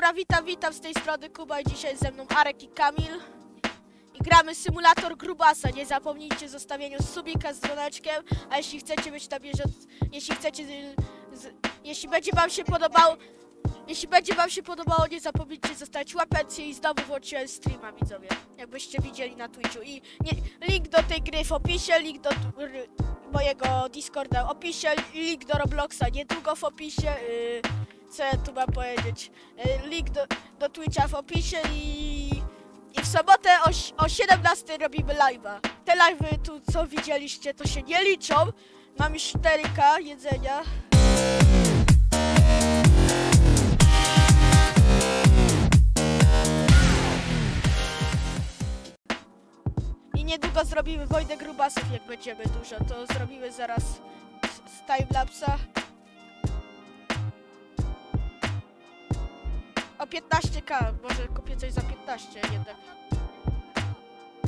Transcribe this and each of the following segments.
Dobra, witam, witam z tej strony Kuba i dzisiaj ze mną Arek i Kamil. I gramy symulator Grubasa. Nie zapomnijcie o zostawieniu subika z dzwoneczkiem, a jeśli chcecie być na bieżąco, jeśli chcecie, z, jeśli będzie wam się podobało, jeśli będzie wam się podobało, nie zapomnijcie zostawić łapencję i znowu włączyłem streama, widzowie. Jakbyście widzieli na Twitchu. I nie, link do tej gry w opisie, link do mojego Discorda w opisie, link do Robloxa niedługo w opisie. Yy, co ja tu mam powiedzieć? Yy, link do, do Twitcha w opisie i, i w sobotę o, o 17 robimy live'a. Te live'y tu, co widzieliście, to się nie liczą. Mam już 4K jedzenia. I niedługo zrobimy wojnę grubasów, jak będziemy dużo. To zrobimy zaraz z timelapsa. 15k, może kupię coś za 15 jednak.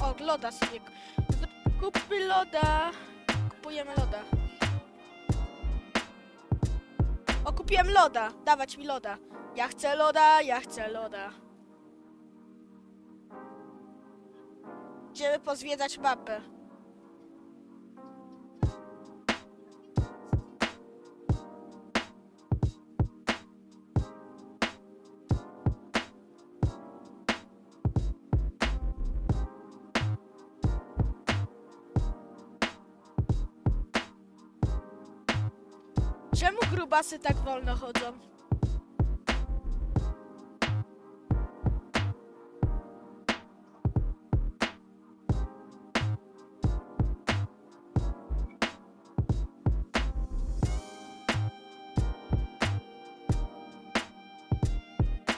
O, loda sobie. Kupmy loda. Kupujemy loda. O, kupiłem loda. Dawać mi loda. Ja chcę loda, ja chcę loda. Idziemy pozwiedzać mapę. Grubasy tak wolno chodzą?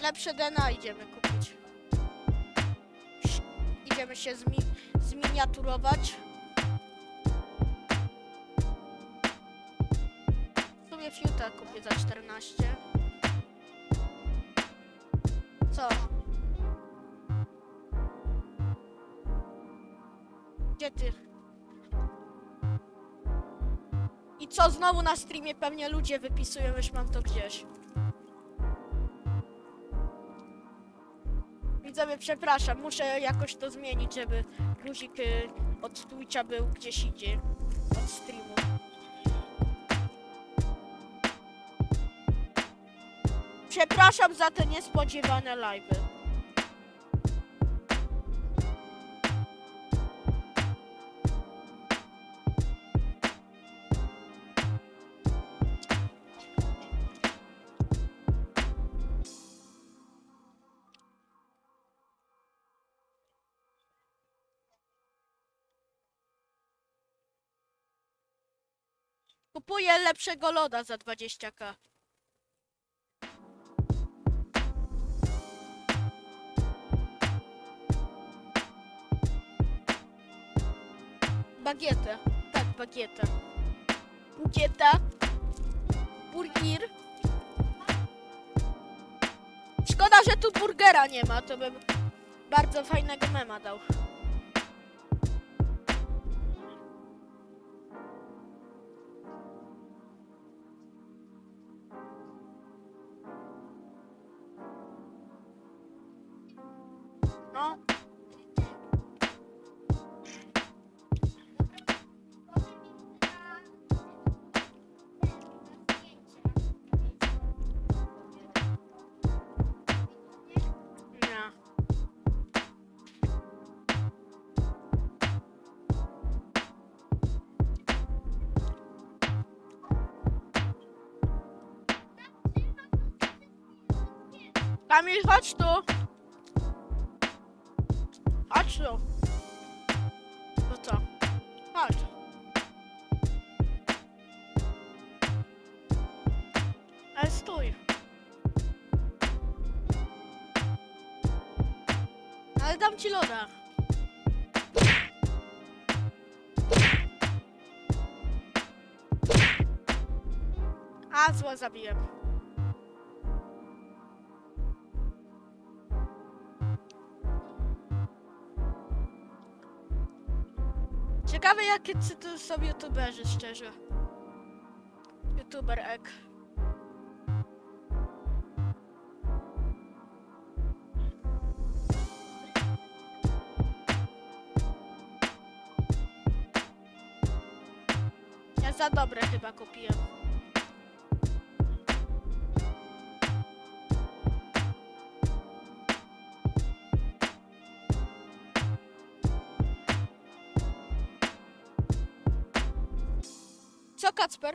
Lepsze DNA idziemy kupić. Idziemy się zmi zminiaturować. Fiuta kupię za 14. Co? Gdzie ty? I co, znowu na streamie pewnie ludzie wypisują, już mam to gdzieś. Widzowie, przepraszam, muszę jakoś to zmienić, żeby guzik y, od Twitcha był gdzieś indziej. Od streamu. Przepraszam za te niespodziewane live'y. Kupuję lepszego loda za 20k. Bagietę. Tak, bagietę. Bugieta. Burgir. Szkoda, że tu burgera nie ma, to bym bardzo fajnego mema dał. Kamil, chodź tu. Chodź tu. No co? Chodź. Ale stój. Ale dam ci loda. A, zła zabiłem. Jakie czy tu są youtuberzy, szczerze. Youtuber ek. Ja za dobre chyba kupiłem. Kacper?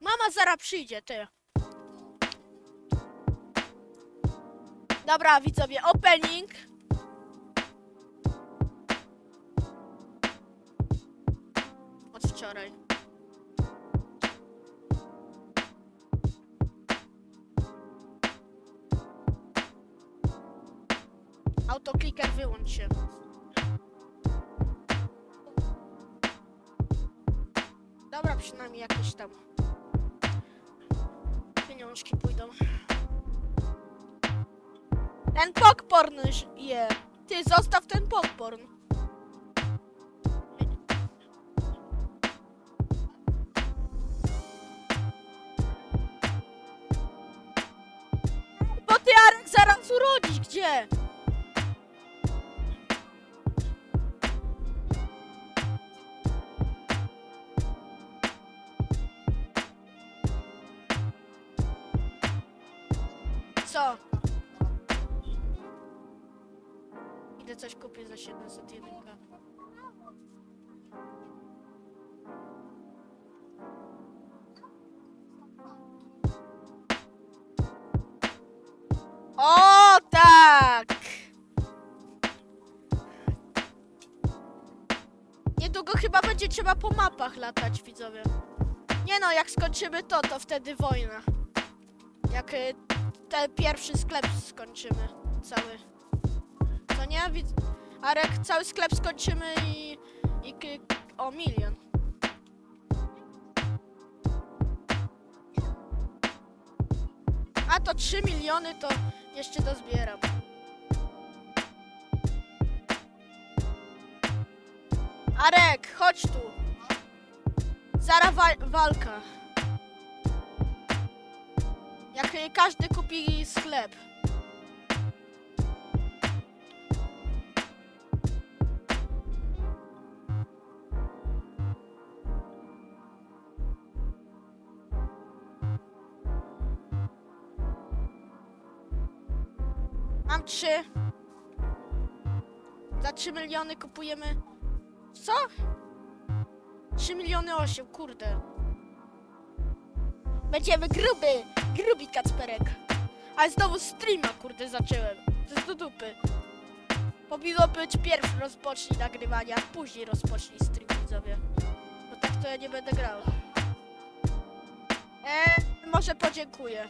Mama zara przyjdzie, ty. Dobra, widzowie, opening. Od wczoraj. Autokliker wyłącz się. Jakieś tam pieniążki pójdą. Ten popcorn je. Ty zostaw ten popcorn. Bo ty Arek zaraz urodzisz, gdzie? Co? Idę coś kupię za 701. O tak! Niedługo chyba będzie trzeba po mapach latać, widzowie. Nie no, jak skończymy to, to wtedy wojna. Jak y, ten pierwszy sklep skończymy cały. To nie? Arek, cały sklep skończymy i... i o milion. A to 3 miliony to jeszcze dozbieram. Arek, chodź tu. Zara wa- walka. Jak y, każdy kupi sklep. Mam trzy. Za 3 miliony kupujemy. Co? 3 miliony 8, kurde. Będziemy gruby, grubi kacperek. Ale znowu streama, kurde, zacząłem. To jest do dupy. Powinno być pierwszy rozpocznij nagrywania, a później rozpocznij stream, widzowie. Bo tak to ja nie będę grał. Eee, może podziękuję.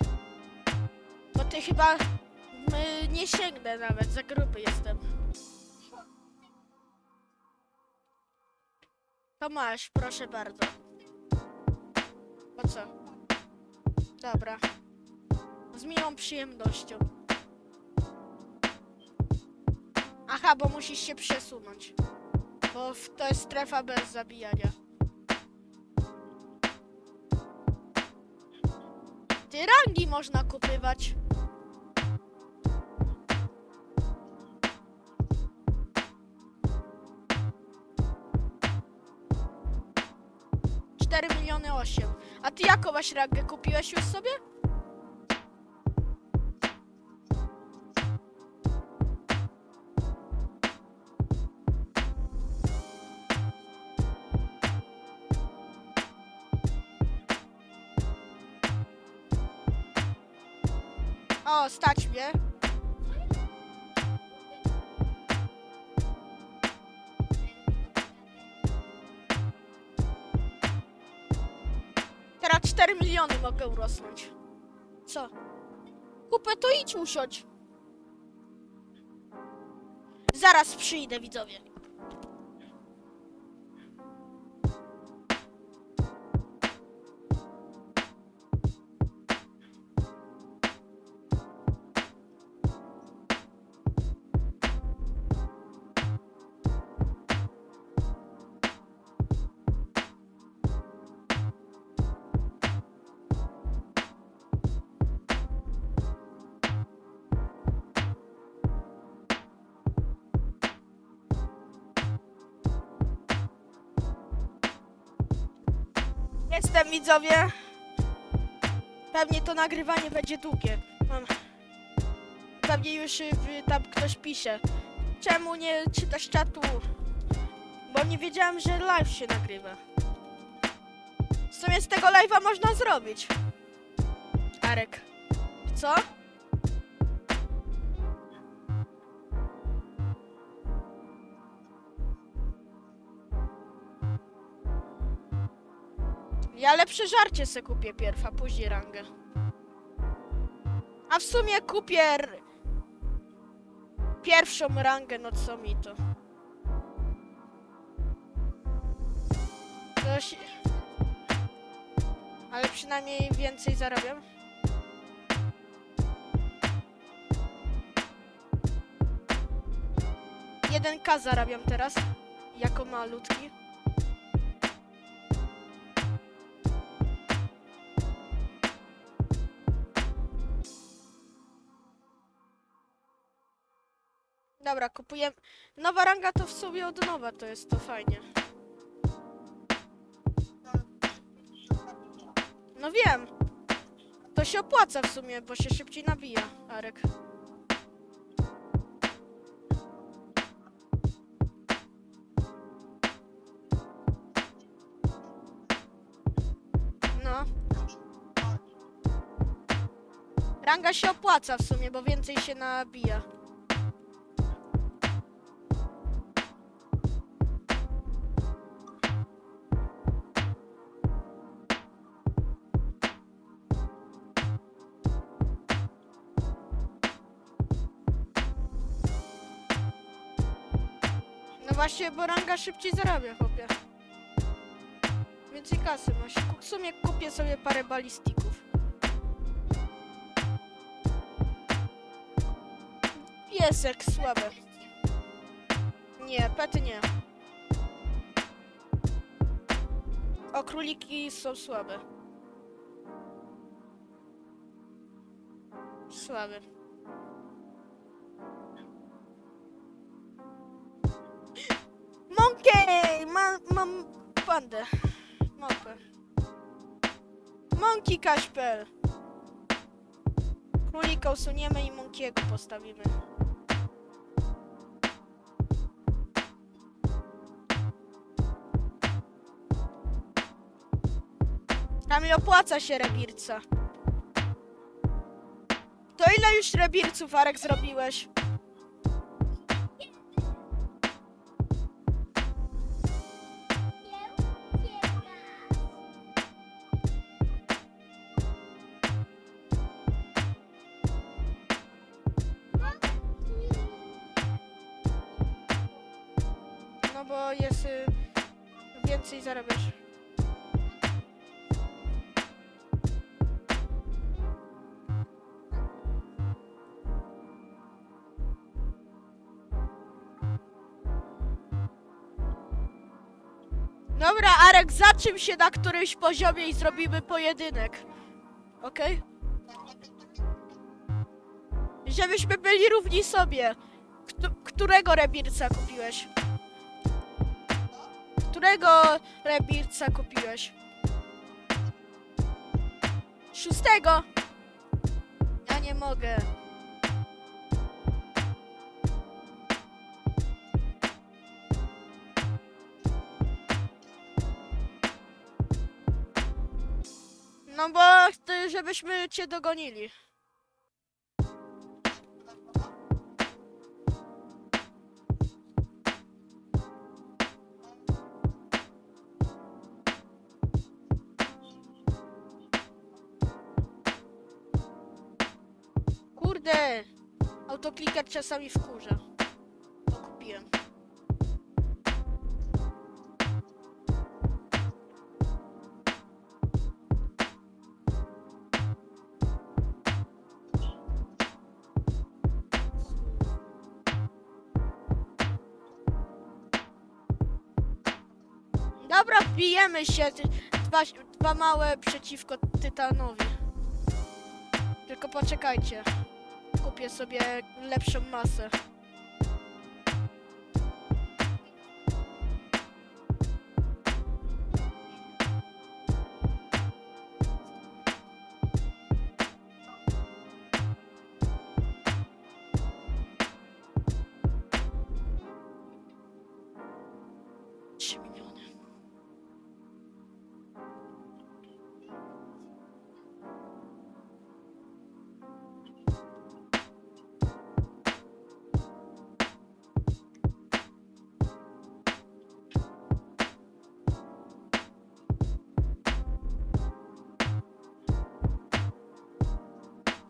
Bo ty chyba My nie sięgnę nawet, za gruby jestem. To masz, proszę bardzo. Po co? Dobra. Z miłą przyjemnością. Aha, bo musisz się przesunąć. Bo to jest strefa bez zabijania. Ty rangi można kupywać. Cztery miliony osiem. A ty jaką masz rangę? Kupiłeś już sobie? O, stać mnie. 4 miliony mogę urosnąć. Co? Kupę to idź usiądź. Zaraz przyjdę, widzowie. Jestem widzowie. Pewnie to nagrywanie będzie długie. Mam... Pewnie już y, w- tam ktoś pisze. Czemu nie czytasz czatu? Bo nie wiedziałem, że live się nagrywa. W sumie z tego live'a można zrobić. Arek. Co? Ja lepsze żarcie se kupię pierw, a później rangę. A w sumie kupię pierwszą rangę, no co mi to? Się... Ale przynajmniej więcej zarabiam. Jeden K zarabiam teraz, jako malutki. Dobra, kupujemy. Nowa ranga to w sumie od nowa, to jest to fajnie. No wiem. To się opłaca w sumie, bo się szybciej nabija, Arek. No. Ranga się opłaca w sumie, bo więcej się nabija. Właśnie, bo ranga szybciej zarabia, chłopie. Więcej kasy masz. W sumie kupię sobie parę balistików. Piesek słabe. Nie, pety nie. O, króliki są słabe. Słabe. Mam pandę. Małpę. Monkey Kaszpel. Królika usuniemy i Monkiego postawimy. Kamil opłaca się rebirca. To ile już rebirców, Arek, zrobiłeś? Zaczym się na którymś poziomie i zrobimy pojedynek. Okej? Żebyśmy byli równi sobie. Któ- którego rebirca kupiłeś? Którego rebirca kupiłeś? Szóstego? Ja nie mogę. Bo chcę, żebyśmy cię dogonili. Kurde! Autokliker czasami wkurza. Dobra, bijemy się. Dwa, dwa małe przeciwko Tytanowi. Tylko poczekajcie. Kupię sobie lepszą masę.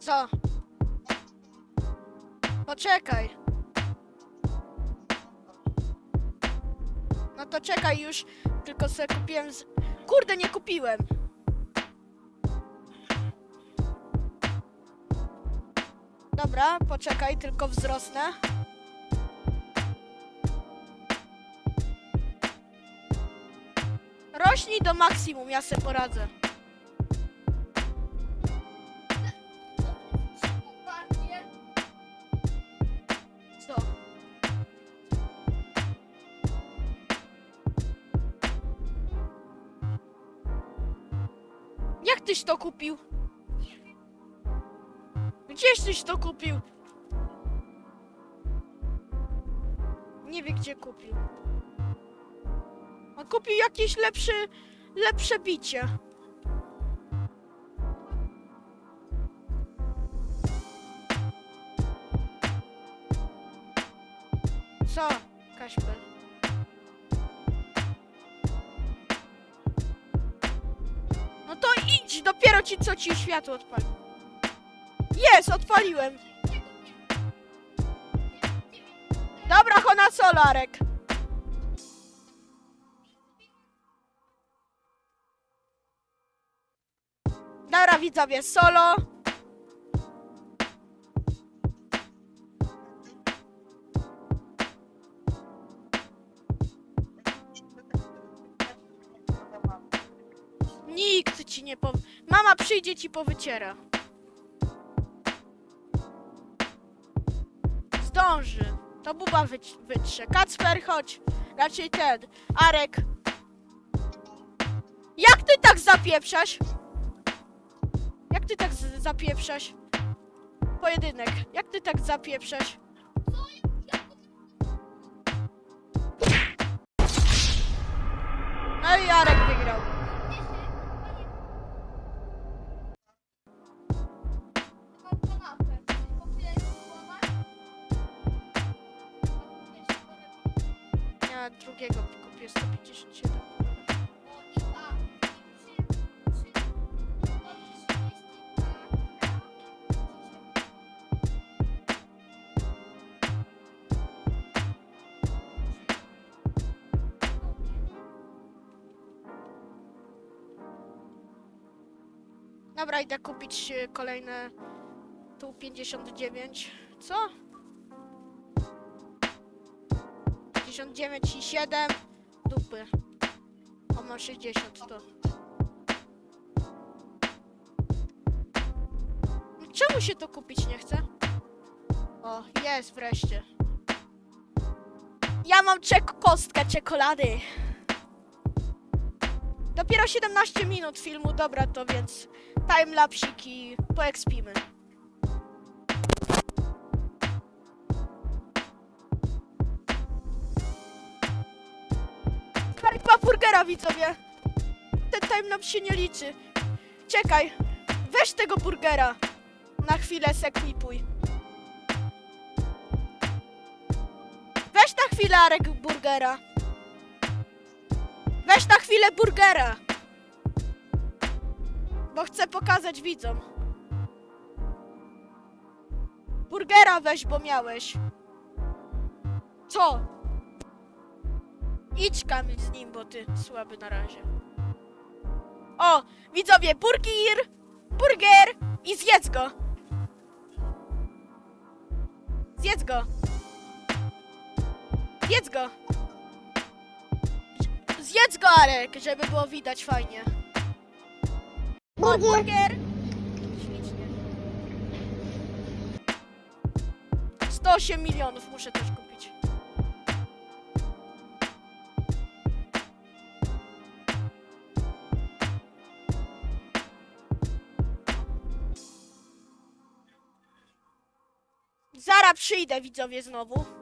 Co? Poczekaj. No to czekaj już, tylko sobie kupiłem z... Kurde, nie kupiłem. Dobra, poczekaj, tylko wzrosnę. Rośnij do maksimum, ja se poradzę. To kupił? Gdzieś tyś to kupił? Nie wie gdzie kupił. A kupił jakieś lepsze, lepsze bicie. Co, Kaśper? Idź, dopiero ci co ci światło odpalił. Jest, odpaliłem. Dobra, Hona Solarek. Dobra, widzowie, solo. Nie powie. Mama przyjdzie ci powyciera. Zdąży. To buba wyć- wytrze. Kacper, chodź. Raczej ten. Arek. Jak ty tak zapieprzasz? Jak ty tak zapieprzasz? Pojedynek. Jak ty tak zapieprzasz? Dobra, idę kupić e, kolejne tu 59. Co? 59 i 7 dupy. O, mam 60 to. No Czemu się to kupić nie chce? O, jest wreszcie. Ja mam czek kostkę czekolady. Dopiero 17 minut filmu, dobra to więc timelapsik i poekspimy. Chyba burgera widzowie. Ten timelapse się nie liczy. Czekaj, weź tego burgera. Na chwilę seklipuj. Weź na chwilę Arek burgera. Weź na chwilę burgera. Bo chcę pokazać widzom. Burgera weź, bo miałeś. Co? Idź Kamil z nim, bo ty słaby na razie. O, widzowie, burger! Burger! I zjedz go! Zjedz go! Zjedz go! Zjedz go, Arek, żeby było widać fajnie. Burger! Ślicznie. 108 milionów muszę też kupić. Zara przyjdę, widzowie, znowu.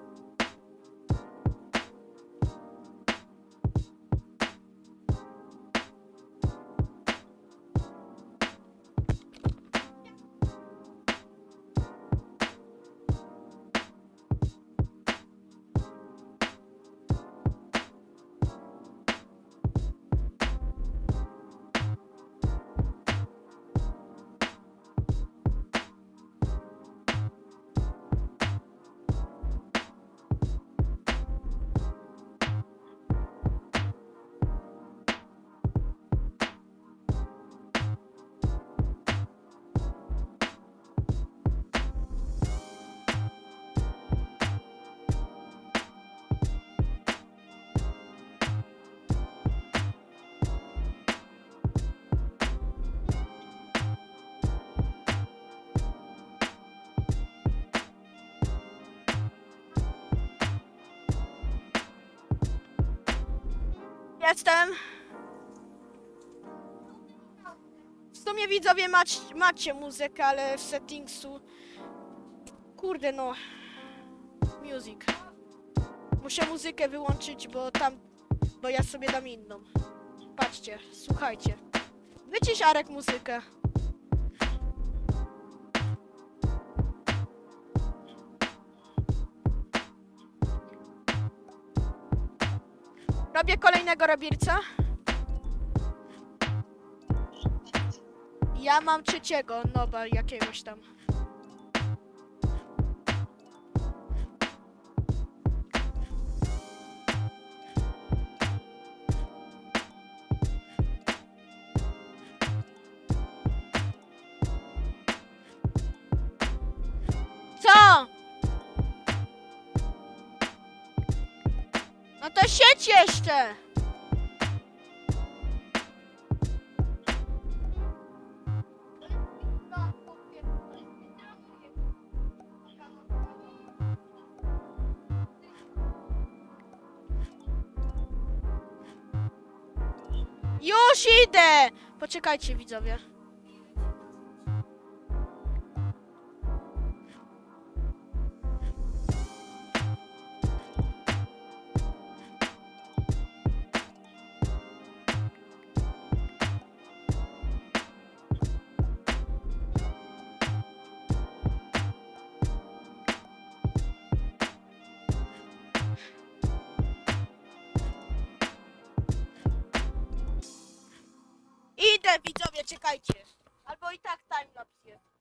Jestem. W sumie widzowie mać, macie muzykę, ale w settingsu... Kurde no. Music. Muszę muzykę wyłączyć, bo tam... Bo ja sobie dam inną. Patrzcie, słuchajcie. Wycisz Arek muzykę. Robię kolejnego rabirca. Ja mam trzeciego noba jakiegoś tam. Siedź jeszcze! Już idę! Poczekajcie widzowie. Widzowie, czekajcie. Albo i tak timelapse jest.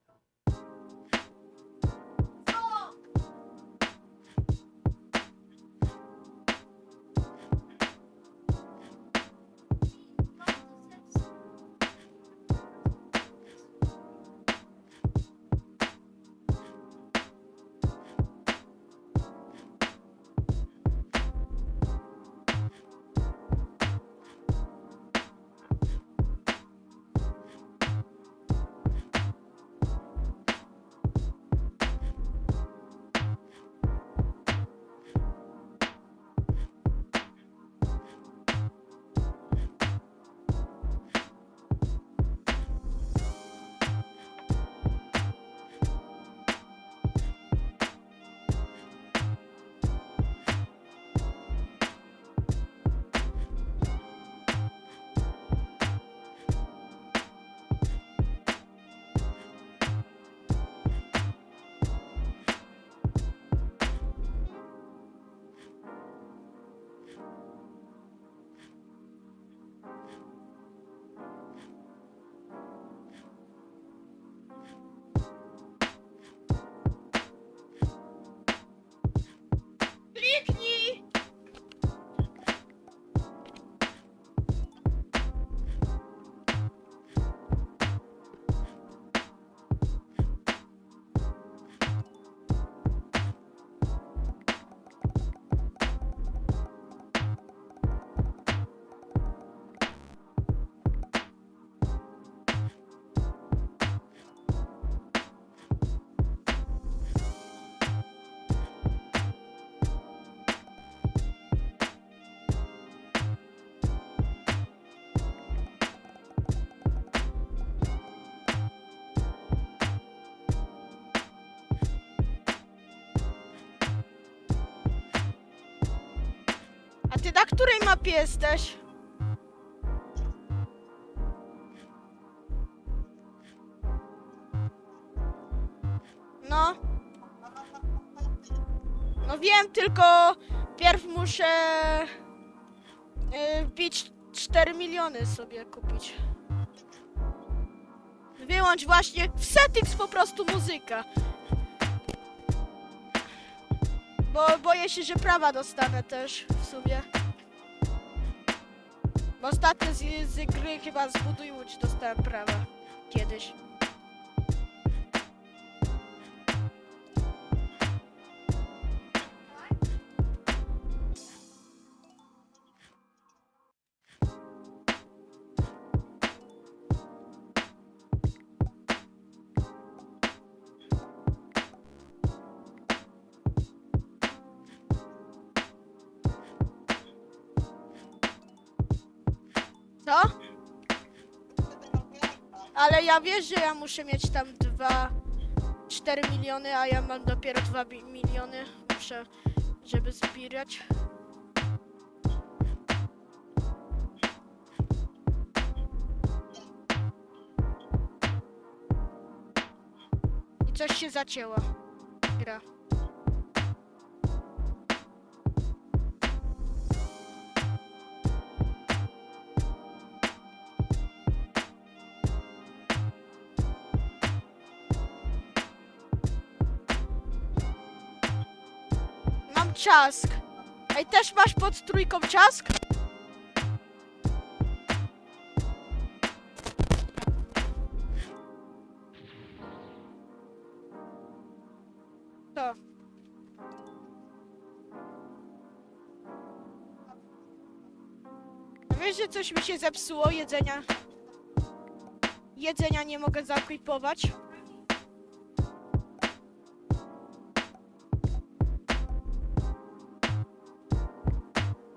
A ty na której mapie jesteś? No. No wiem, tylko pierw muszę yy, wbić 4 miliony sobie kupić. Wyłącz właśnie w settings po prostu muzyka. Bo boję się, że prawa dostanę też w sumie. Bo ostatnio z, z gry chyba z Buduj Łódź dostałem prawa. Kiedyś. Ale ja wiesz, że ja muszę mieć tam 2, 4 miliony, a ja mam dopiero 2 bi- miliony. Muszę, żeby zbierać. I coś się zacięło. Gra. Mam czask. Ej, też masz pod trójką czask? To. Wiesz, że coś mi się zepsuło jedzenia? Jedzenia nie mogę zakwipować.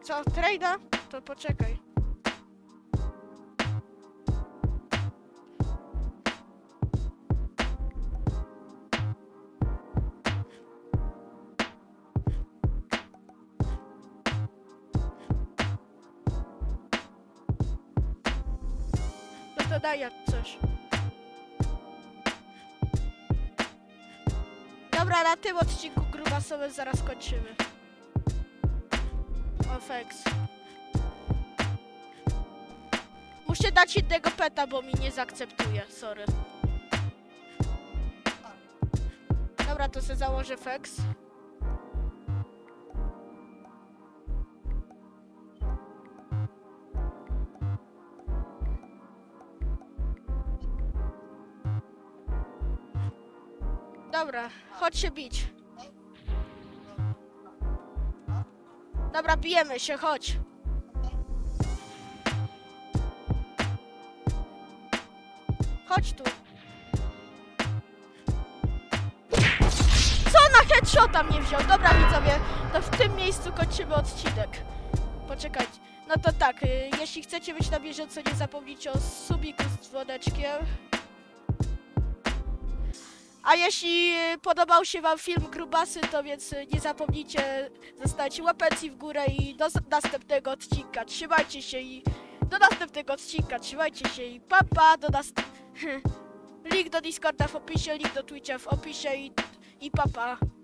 Co, trejda? To poczekaj. No to daj jak coś. Dobra, na tym odcinku grubasowym zaraz kończymy. Ofex. Muszę dać innego peta, bo mi nie zaakceptuje, sorry. Dobra, to se założę Fex. Dobra, chodź się bić. Dobra, bijemy się, chodź. Chodź tu. Co na headshota mnie wziął? Dobra widzowie, to w tym miejscu kończymy odcinek. Poczekajcie. No to tak, y, jeśli chcecie być na bieżąco, nie zapomnijcie o subiku z dzwoneczkiem. A jeśli y, podobał się wam film Grubasy, to więc y, nie zapomnijcie zostawić łapeczki w górę i do następnego odcinka. Trzymajcie się i do następnego odcinka. Trzymajcie się i papa, pa, do nast... Link do Discorda w opisie, link do Twitcha w opisie i, i papa. Pa.